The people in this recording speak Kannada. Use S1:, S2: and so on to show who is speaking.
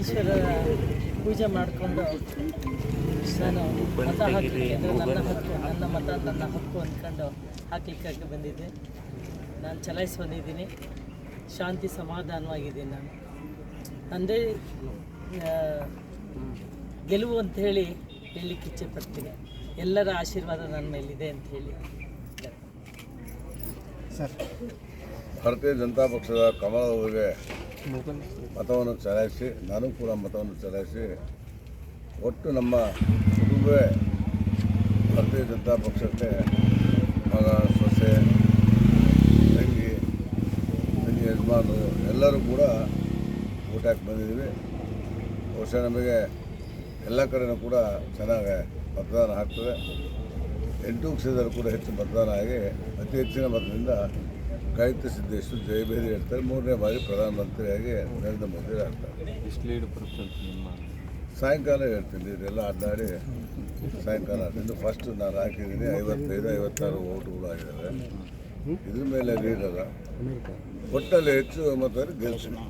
S1: ಈಶ್ವರರ ಪೂಜೆ ಮಾಡಿಕೊಂಡು ನಾನು ಮತ ಹಾಕಲಿಕ್ಕೆ ನನ್ನ ಹಕ್ಕು, ನನ್ನ ಮತ, ನನ್ನ ಹಕ್ಕು ಅಂದ್ಕೊಂಡು ಹಾಕ್ಲಿಕ್ಕೆ ಬಂದಿದ್ದೆ. ನಾನು ಚಲಾಯಿಸಿ ಬಂದಿದ್ದೀನಿ ಶಾಂತಿ ಸಮಾಧಾನವಾಗಿದ್ದೀನಿ ನಾನು. ತಂದೆ ಗೆಲುವು ಅಂತ ಹೇಳಿ ಹೇಳಲಿಕ್ಕೆ ಇಚ್ಛೆ ಪಡ್ತೀನಿ. ಎಲ್ಲರ ಆಶೀರ್ವಾದ ನನ್ನ ಮೇಲಿದೆ ಅಂತ ಹೇಳಿ.
S2: ಭಾರತೀಯ ಜನತಾ ಪಕ್ಷದ ಕಮಲ ಮತವನ್ನು ಚಲಾಯಿಸಿ, ನಾನು ಕೂಡ ಮತವನ್ನು ಚಲಾಯಿಸಿ, ಒಟ್ಟು ನಮ್ಮ ಕುಟುಂಬವೇ ಭಾರತೀಯ ಜನತಾ ಪಕ್ಷಕ್ಕೆ ಮಗ, ಸೊಸೆ, ತಂಗಿ ತಂಗಿ ಯಜಮಾನರು ಎಲ್ಲರೂ ಕೂಡ ಊಟ ಹಾಕಿ ಬಂದಿದ್ದೀವಿ. ಬಹುಶಃ ನಮಗೆ ಎಲ್ಲ ಕಡೆಯೂ ಕೂಡ ಚೆನ್ನಾಗಿ ಮತದಾನ ಆಗ್ತದೆ. ಎಂಟು ಕ್ಷೇತ್ರದಲ್ಲಿ ಕೂಡ ಹೆಚ್ಚು ಮತದಾನ ಆಗಿ ಅತಿ ಹೆಚ್ಚಿನ ಮತದಿಂದ ಗಾಯತ್ರಿ ಸಿದ್ದೇಶ್ವರ ಜಯಬೇರಿ ಹೇಳ್ತಾರೆ. ಮೂರನೇ ಬಾರಿ ಪ್ರಧಾನಮಂತ್ರಿಯಾಗಿ ನರೇಂದ್ರ ಮೋದಿ ಆಗ್ತಾರೆ.
S3: ನಿಮ್ಮ
S2: ಸಾಯಂಕಾಲ ಹೇಳ್ತೀನಿ ಇದೆಲ್ಲ ಅಡ್ಡಾಡಿ ಸಾಯಂಕಾಲ ಆಡಿದ್ದು ಫಸ್ಟ್ ನಾನು ಹಾಕಿದ್ದೀನಿ ಐವತ್ತೈದು ಐವತ್ತಾರು ಓಟ್ಗಳು ಆಗಿದ್ದಾವೆ. ಇದ್ರ ಮೇಲೆ ಲೀಡರ ಒಟ್ಟಲ್ಲಿ ಹೆಚ್ಚು ಮತದಲ್ಲಿ ಗೆಲ್ತೀನಿ